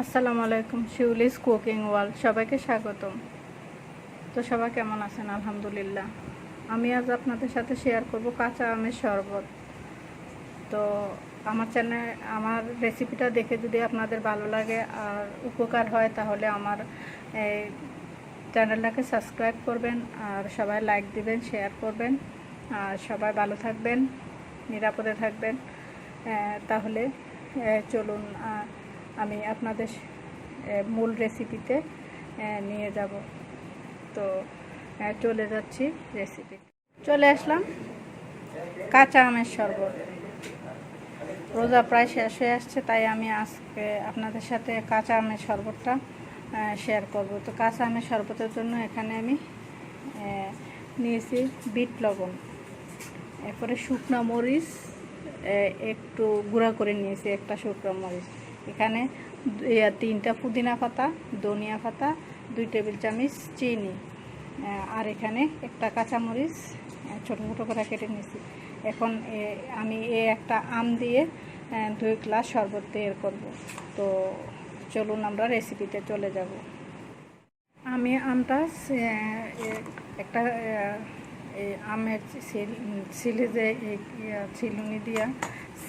আসসালামু আলাইকুম Shiuli's cooking world সবাইকে স্বাগতম। তো সবাই কেমন আছেন? আলহামদুলিল্লাহ। আমি আজ আপনাদের সাথে শেয়ার করব কাঁচা আমের শরবত। তো আমার চ্যানেল আমার রেসিপিটা দেখে যদি আপনাদের ভালো লাগে আর উপকার হয়, তাহলে আমার এই চ্যানেলটাকে সাবস্ক্রাইব করবেন আর সবাই লাইক দিবেন শেয়ার করবেন। আর সবাই ভালো থাকবেন, নিরাপদে থাকবেন। তাহলে চলুন আমি আপনাদের মূল রেসিপিতে নিয়ে যাব। তো চলে যাচ্ছি রেসিপি চলে আসলাম কাঁচা আমের শরবত। রোজা প্রায় শেষ হয়ে আসছে, তাই আমি আজকে আপনাদের সাথে কাঁচা আমের শরবতটা শেয়ার করব। তো কাঁচা আমের শরবতের জন্য এখানে আমি নিয়েছি বিট লবণ। এরপরে শুকনো মরিচ একটু গুঁড়া করে নিয়েছি, একটা শুকনো মরিচ। এখানে তিনটা পুদিনা পাতা, ধনিয়া পাতা, দুই টেবিল চামচ চিনি। আর এখানে একটা কাঁচামরিচ ছোটো ছোটো করে কেটে নিয়েছি। এখন আমি এ একটা আম দিয়ে দুই গ্লাস শরবত তৈরি করব। তো চলুন আমরা রেসিপিতে চলে যাব। আমি আমটা একটা আমের সিল- সিলে যে এই ইয়া, ছিলুনি দিয়া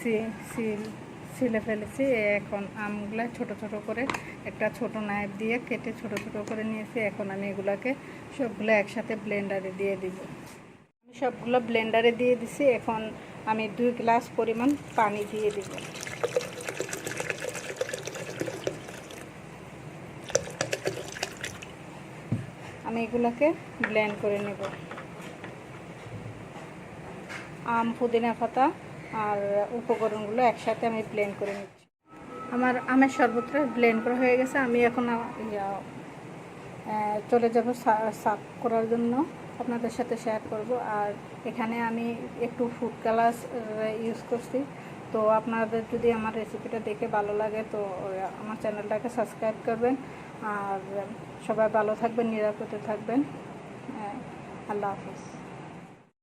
সিল ছিলে ফেলেছি, এখন আমগুলা ছোট ছোট করে একটা ছোট নাইফ দিয়ে কেটে ছোট ছোট করে নিয়েছি, এখন আমি এগুলাকে সবগুলো একসাথে ব্লেন্ডারে দিয়ে দিব। আমি সবগুলো ব্লেন্ডারে দিয়ে দিছি, এখন আমি দুই গ্লাস পরিমাণ পানি দিয়ে দিব। আমি এগুলোকে ব্লেন্ড করে নেব। আম, পুদিনা পাতা আর উপকরণগুলো একসাথে আমি ব্লেন্ড করে নিচ্ছি। আমার আমের শরবতটা ব্লেন্ড করা হয়ে গেছে, আমি এখন চলে যাব সাফ করার জন্য। আপনাদের সাথে শেয়ার করব। আর এখানে আমি একটু ফুড কালার ইউজ করছি। তো আপনাদের যদি আমার রেসিপিটা দেখে ভালো লাগে, তো আমার চ্যানেলটাকে সাবস্ক্রাইব করবেন। আর সবাই ভালো থাকবেন, নিরাপদে থাকবেন। আল্লাহ হাফিজ।